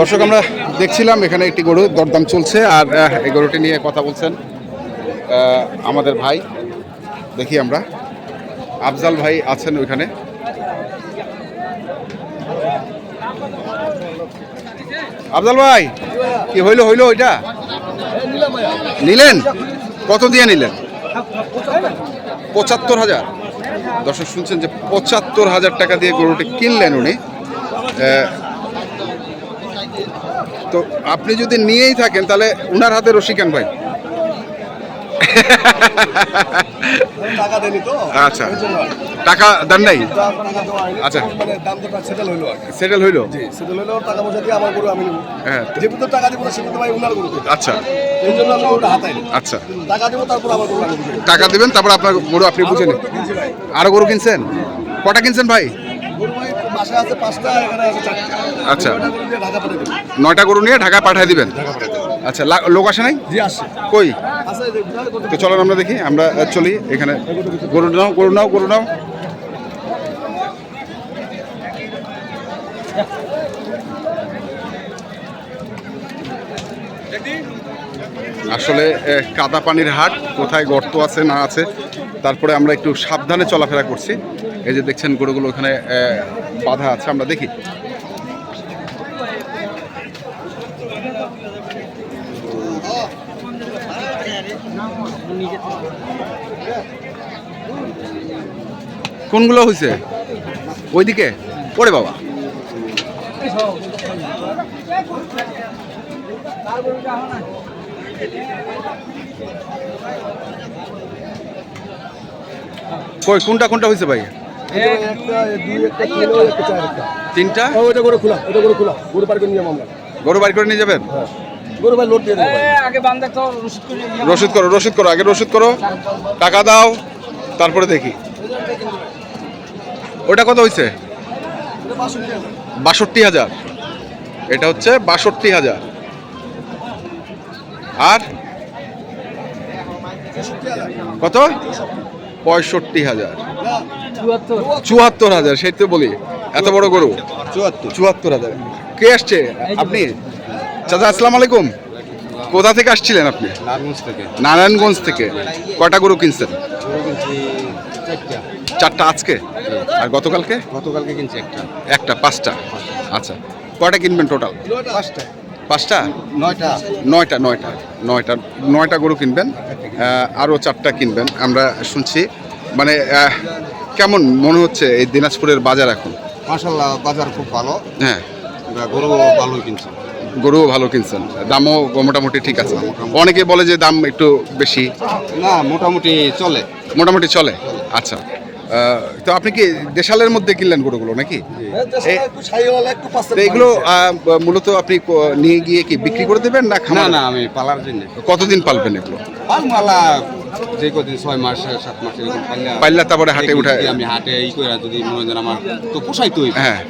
দর্শক, আমরা দেখছিলাম এখানে একটি গরু দরদাম চলছে আর এই গরুটি নিয়ে কথা বলছেন আমাদের ভাই। দেখি আমরা। আফজাল ভাই আছেন ওইখানে। আফজাল ভাই, কি হইল হইল ওইটা? নিলেন? কত দিয়ে নিলেন? পঁচাত্তর হাজার। দর্শক, শুনছেন যে পঁচাত্তর হাজার টাকা দিয়ে গরুটি কিনলেন উনি। তো আপনি যদি নিয়েই থাকেন তাহলে উনার হাতে রশি কেন ভাই? টাকা দেয়নি তো? আচ্ছা। টাকা দেন নাই। আচ্ছা। মানে সেটেল হইল। সেটেল হইল? আচ্ছা। আচ্ছা। টাকা দিবেন তারপর আপনার গরু আপনি বুঝে নিন। আরও গরু কিনছেন? কটা কিনছেন ভাই? বাসায় আছে পাঁচটা এখানে আছে চারটা। আচ্ছা। ঢাকা পাঠিয়ে নয়টা গরু নিয়ে ঢাকায় পাঠিয়ে দিবেন? ঢাকা পাঠিয়ে দেবো আচ্ছা লোক আসে নাই? জি কই? তো চলেন আমরা দেখি আমরা চলি এখানে। গরু নাও গরু নাও গরু নাও। আসলে কাদা পানির হাট কোথায় গর্ত আছে না আছে তারপরে আমরা একটু সাবধানে চলাফেরা করছি। এই যে দেখছেন গরুগুলো ওখানে বাধা আছে, আমরা দেখি। কোনগুলো হয়েছে ওইদিকে? ওরে বাবা। কোনটা কোনটা হয়েছে ভাই? তিনটা? গরু খোলা গরু খোলা। গরু পার করে নিয়ে আমরা। গরু বাড়ি করে নিয়ে যাবেন? হ্যাঁ। গরু ভাই লোড দিয়ে দেবো আগে বান্ধব তো রসিদ করে নিয়ে রসিদ করো রসিদ করো আগে রসিদ করো। টাকা দাও তারপরে দেখি। ওটা কত হয়েছে বাষট্টি হাজার। এটা হচ্ছে বাষট্টি হাজার। আর? কত? পঁয়ষট্টি হাজার। চুয়াত্তর। হাজার সেই তো বলি। এত বড় গরু? চুয়াত্তর। চুয়াত্তর হাজার। কে আসছে? আপনি? চাচা আসসালাম আলাইকুম। কোথা থেকে আসছিলেন আপনি? নারায়ণগঞ্জ থেকে। নারায়ণগঞ্জ থেকে। কয়টা গরু কিনছেন? চারটা। আজকে? আর গতকালকে? গতকালকে কিনছি একটা। একটা পাঁচটা। আচ্ছা কয়টা কিনবেন টোটাল পাঁচটা। পাঁচটা? নয়টা। নয়টা নয়টা নয়টা নয়টা গরু কিনবেন আরও চারটা কিনবেন আমরা শুনছি। মানে কেমন মনে হচ্ছে এই দিনাজপুরের বাজার এখন? মাসাল্লাহ বাজার খুব ভালো। হ্যাঁ। গরু ভালো কিনছি। গরুও ভালো কিনছেন। দামও মোটামুটি ঠিক আছে। অনেকে বলে যে দাম একটু বেশি। না মোটামুটি চলে। মোটামুটি চলে। আচ্ছা। তো আপনি কি দেশালের মধ্যে কিনলেন গরুগুলো নাকি? এগুলো মূলত আপনি নিয়ে গিয়ে কি বিক্রি করে দেবেন না না খামার? না আমি পালার জন্য। কতদিন পালবেন এগুলো? মালা যে কদিন ছয় মাস সাত মাস এরকম পাল্লা। তারপরে হাটে উঠায় আমি হাটে এই করে যদি মনে হয় আমার তো পোষাইতে হইবে। হ্যাঁ।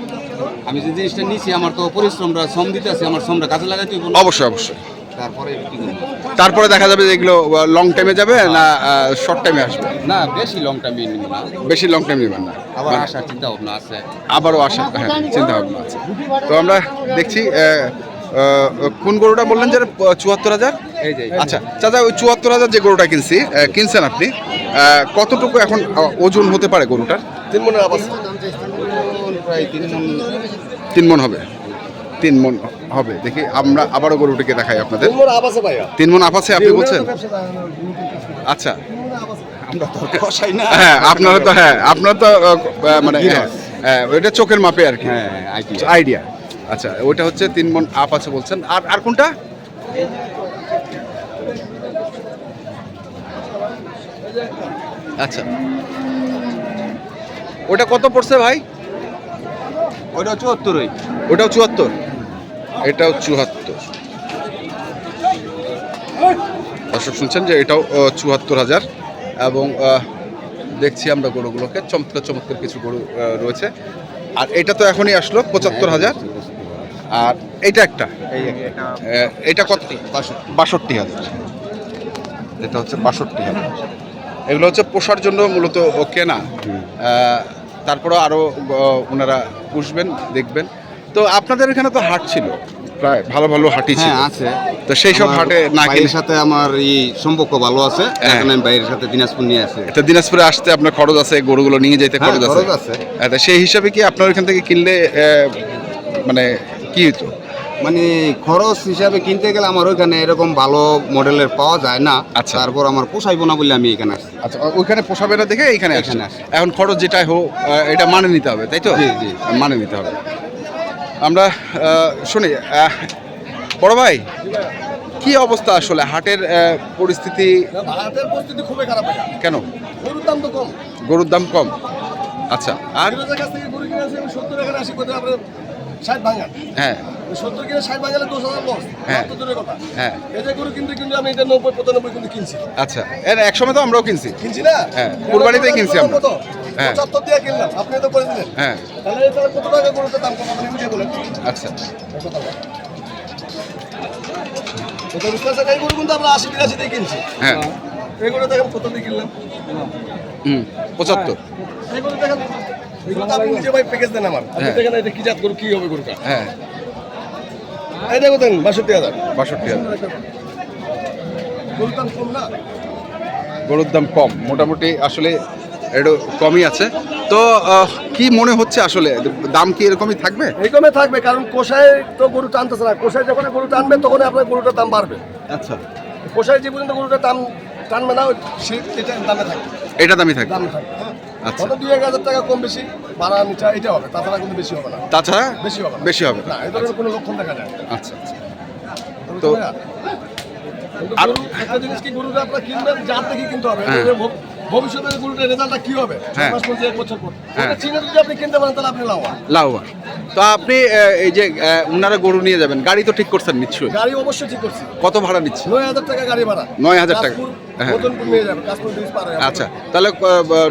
আমি যে জিনিসটা নিছি আমার তো পরিশ্রমটা শ্রম দিতে আছে আমার শ্রমটা কাজে লাগাইতে অবশ্যই অবশ্যই। তারপরে কি করব? তারপরে দেখা যাবে যে এগুলো লং টাইমে যাবে না শর্ট টাইমে আসবে? না বেশি লং টাইম নিব না। বেশি লং টাইম নেবেন না। আবার আসার চিন্তা ভাবনা আছে। আবারও আসা হ্যাঁ চিন্তা ভাবনা আছে। তো আমরা দেখছি কোন গরুটা বললেন যে চুয়াত্তর হাজার? আচ্ছা চাচা ওই চুয়াত্তর হাজার যে গরুটা কিনছি কিনছেন আপনি কতটুকু এখন ওজন হতে পারে গরুটার? তিন মনের আবাস। প্রায় তিন মন। তিন মন হবে। তিন মন। হবে। দেখি আমরা আবারও গরুটিকে দেখাই আপনাদের। তিন মন আপ আছে আপনি বলছেন? আচ্ছা। আমরা তো কষাই না। হ্যাঁ আপনারা তো হ্যাঁ আপনারা তো মানে হ্যাঁ, হ্যাঁ ওইটা চোখের মাপে আর কি। হ্যাঁ আইডিয়া আচ্ছা ওইটা হচ্ছে তিন মন আপ আছে বলছেন। আর আর কোনটা? আচ্ছা। ওটা কত পড়ছে ভাই? ওইটা চুয়াত্তরই। ওটাও চুয়াত্তর? এটাও চুয়াত্তর। দর্শক শুনছেন যে এটাও চুয়াত্তর হাজার এবং দেখছি আমরা গরুগুলোকে চমৎকার চমৎকার কিছু গরু রয়েছে। আর এটা তো এখনই আসলো পঁচাত্তর হাজার। আর এটা একটা? এটা কত? বাষট্টি। হাজার। এটা হচ্ছে বাষট্টি হাজার। এগুলো হচ্ছে পোষার জন্য মূলত কেনা। আহ, তারপরেও আরও ওনারা পুষবেন দেখবেন। তো আপনাদের এখানে তো হাট ছিল প্রায় ভালো ভালো হাটই ছিল। হ্যাঁ আছে। তো সেই সব হাটে না কিনে সাথে আমার এই সম্পর্ক ভালো আছে। হ্যাঁ। এখন আমি বাইরের সাথে দিনাজপুর নিয়ে আসি। তো দিনাজপুরে আসতে আপনার খরচ আছে গরুগুলো নিয়ে যেতে হ্যাঁ, খরচ আছে। খরচ আছে। হ্যাঁ, সেই হিসাবে কি আপনার ওইখান থেকে কিনলে আহ, মানে কি হতো মানে খরচ হিসাবে কিনতে গেলে আমার ওইখানে এরকম ভালো মডেলের পাওয়া যায় না। আচ্ছা। তারপর আমার পোষাইবো না বলে আমি এখানে আসছি। আচ্ছা ও- ওইখানে পোষাবে না দেখে এখানে আসেন এখানে আসি। এখন খরচ যেটাই হোক আহ, এটা মানে নিতে হবে তাই তো? জি, জি। মানে নিতে হবে। আমরা শুনি বড় ভাই কি অবস্থা আসলে? হাটের পরিস্থিতি? খুবই খারাপ কেন? গরুর দাম তো কম। গরুর দাম কম। আচ্ছা আর? হ্যাঁ। সত্তর কিনে ষাট ভাঙালে দশ হাজার লস হ্যাঁ। কথা। হ্যাঁ। যে গরু কিনতে কিন্তু আমি এটা নব্বই পঁচানব্বই কিন্তু কিনছি। আচ্ছা। এর এক সময় তো আমরাও কিনছি। কিনছি না? হ্যাঁ, কুরবানিতেই কিনছি আমরা। কত? হ্যাঁ। পঁচাত্তর দিয়ে কিনলাম। আপনি তো করে দিলেন। হ্যাঁ। তাহলে এটা কত টাকা গরুটার দাম কত আপনি বুঝে বলেন। আচ্ছা। কত বুঝতে পারছেন এই গরু কিন্তু আমরা আশি বিরাশি দিয়ে কিনছি। হ্যাঁ। দেখেন কত দিয়ে কিনলাম। হুম পঁচাত্তর। এই দেখেন। এগুলো তো আপনি নিজে ভাই প্যাকেজ দেন আমার। দেখেন এটা কি জাত গরু কি হবে গরুটা। হ্যাঁ। এই দেখো দেন বাষট্টি হাজার। বাষট্টি হাজার। গরুর দাম কম মোটামুটি আসলে একটু কমই আছে। তো কি মনে হচ্ছে আসলে? দাম কি এরকমই থাকবে? এরকমই থাকবে কারণ কোষায় তো গরু টানতেছে না। কোষায় যখন গরু টানবে তখন আপনার গরুটার দাম বাড়বে। আচ্ছা। কোষায় যে পর্যন্ত গরুটার দাম টানবে না এটা দামে থাকবে। এটা দামই থাকবে। দামে থাকবে হ্যাঁ। আচ্ছা। দুই এক হাজার টাকা কম বেশি। বাড়া নিচা এটা হবে। তাছাড়া কিন্তু বেশি হবে না। তাছাড়া বেশি হবে বেশি হবে না। এই ধরনের কোনো লক্ষণ দেখা যায় না। আচ্ছা আচ্ছা। তো- আর- একটা জিনিস কি গরুটা আপনার কিনবেন যা দেখি কিনতে হবে? হ্যাঁ। ভবিষ্যতে গরুটার রেজাল্টটা কি হবে? ছয় হ্যাঁ। মাস পর এক বছর পর। হ্যাঁ। চিনে যদি আপনি কিনতে পারেন তাহলে আপনি লাভবান। লাভবান। তো আপনি এই যে উনারা গরু নিয়ে যাবেন গাড়ি তো ঠিক করছেন নিশ্চয়ই? গাড়ি অবশ্যই ঠিক করছি। কত ভাড়া নিচ্ছে? নয় হাজার টাকা গাড়ি ভাড়া। 9,000 টাকা। হ্যাঁ। মদনপুর নিয়ে ব্রিজ পার হয়ে আচ্ছা তাহলে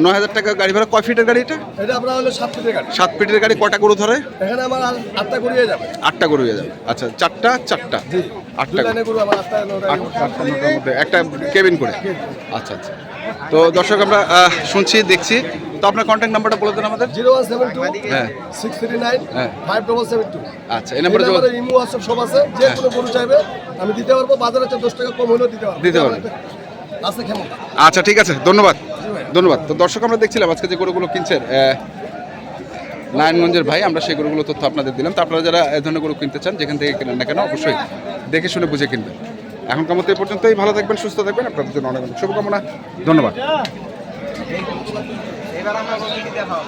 নয় হাজার টাকা গাড়ি ভাড়া কয় ফিটের গাড়ি এটা? এটা আপনার হলো সাত ফিটের গাড়ি। সাত ফিটের গাড়ি কটা গরু ধরে? এখানে আমার আটটা গড়িয়ে যাবে। আটটা গরু হয়ে যাবে। আচ্ছা চারটা চারটা? জি। আটটা গরু। আমার আটটা আটটা মধ্যে একটা কেবিন করে। আচ্ছা আচ্ছা। তো দর্শক আমরা শুনছি দেখছি। তো আপনার কন্ট্যাক্ট নাম্বারটা বলে দেন আমাদের। জিরো ওয়ান সেভেন টু হ্যাঁ। সিক্স থ্রি নাইন হ্যাঁ। Five double seven two. আচ্ছা এই নাম্বারে যোগাযোগ ইমো হোয়াটসঅ্যাপ সব আছে যে কোনো গরু চাইবে আমি দিতে পারব বাজারে হচ্ছে দশ টাকা কম হলেও দিতে পারব। দিতে কেমন আচ্ছা ঠিক আছে ধন্যবাদ। ধন্যবাদ। তো দর্শক আমরা দেখছিলাম আজকে যে গরুগুলো কিনছেন নারায়ণগঞ্জের ভাই আমরা সেই গরুগুলো তথ্য আপনাদের দিলাম। তো আপনারা যারা এ ধরনের গরু কিনতে চান যেখান থেকে কেনেন না কেন অবশ্যই দেখে শুনে বুঝে কিনবেন। এখনকার মতো এই পর্যন্তই। ভালো থাকবেন সুস্থ থাকবেন। আপনাদের জন্য অনেক অনেক শুভকামনা। ধন্যবাদ। এবার আমরা বলি দেখাও।